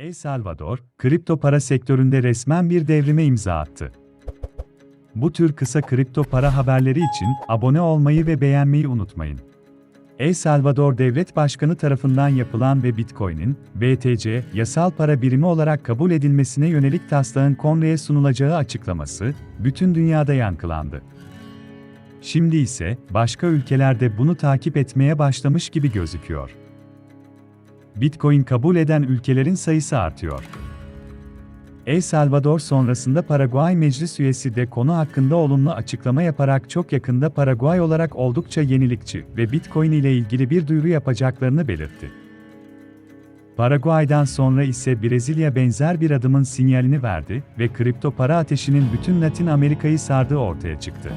El Salvador, kripto para sektöründe resmen bir devrime imza attı. Bu tür kısa kripto para haberleri için abone olmayı ve beğenmeyi unutmayın. El Salvador Devlet Başkanı tarafından yapılan ve Bitcoin'in BTC yasal para birimi olarak kabul edilmesine yönelik taslağın kongreye sunulacağı açıklaması bütün dünyada yankılandı. Şimdi ise başka ülkelerde bunu takip etmeye başlamış gibi gözüküyor. Bitcoin kabul eden ülkelerin sayısı artıyor. El Salvador sonrasında Paraguay Meclis üyesi de konu hakkında olumlu açıklama yaparak çok yakında Paraguay olarak oldukça yenilikçi ve Bitcoin ile ilgili bir duyuru yapacaklarını belirtti. Paraguay'dan sonra ise Brezilya benzer bir adımın sinyalini verdi ve kripto para ateşinin bütün Latin Amerika'yı sardığı ortaya çıktı.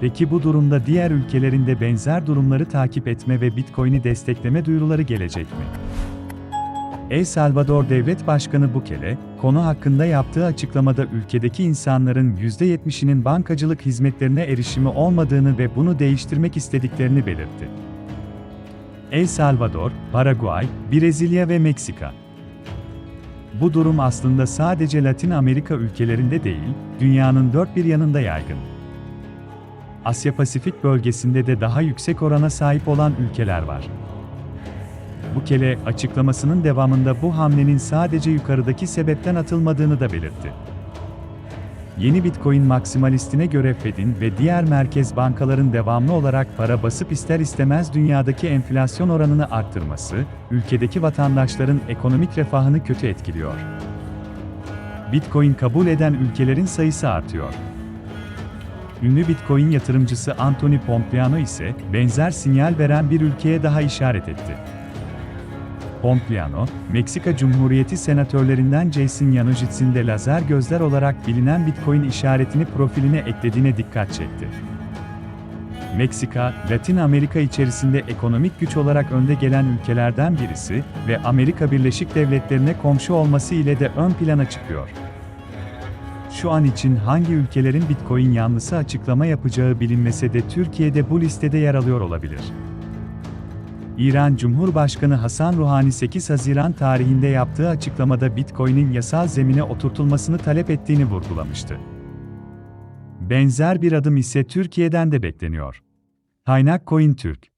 Peki bu durumda diğer ülkelerin de benzer durumları takip etme ve Bitcoin'i destekleme duyuruları gelecek mi? El Salvador Devlet Başkanı Bukele, konu hakkında yaptığı açıklamada ülkedeki insanların %70'inin bankacılık hizmetlerine erişimi olmadığını ve bunu değiştirmek istediklerini belirtti. El Salvador, Paraguay, Brezilya ve Meksika. Bu durum aslında sadece Latin Amerika ülkelerinde değil, dünyanın dört bir yanında yaygın. Asya Pasifik bölgesinde de daha yüksek orana sahip olan ülkeler var. Bukele, açıklamasının devamında bu hamlenin sadece yukarıdaki sebepten atılmadığını da belirtti. Yeni Bitcoin maksimalistine göre Fed'in ve diğer merkez bankaların devamlı olarak para basıp ister istemez dünyadaki enflasyon oranını arttırması, ülkedeki vatandaşların ekonomik refahını kötü etkiliyor. Bitcoin kabul eden ülkelerin sayısı artıyor. Ünlü Bitcoin yatırımcısı Anthony Pompliano ise benzer sinyal veren bir ülkeye daha işaret etti. Pompliano, Meksika Cumhuriyeti senatörlerinden Jason Yanojits'in de lazer gözler olarak bilinen Bitcoin işaretini profiline eklediğine dikkat çekti. Meksika, Latin Amerika içerisinde ekonomik güç olarak önde gelen ülkelerden birisi ve Amerika Birleşik Devletleri'ne komşu olması ile de ön plana çıkıyor. Şu an için hangi ülkelerin Bitcoin yanlısı açıklama yapacağı bilinmese de Türkiye'de bu listede yer alıyor olabilir. İran Cumhurbaşkanı Hasan Ruhani 8 Haziran tarihinde yaptığı açıklamada Bitcoin'in yasal zemine oturtulmasını talep ettiğini vurgulamıştı. Benzer bir adım ise Türkiye'den de bekleniyor. Kaynak Coin Türk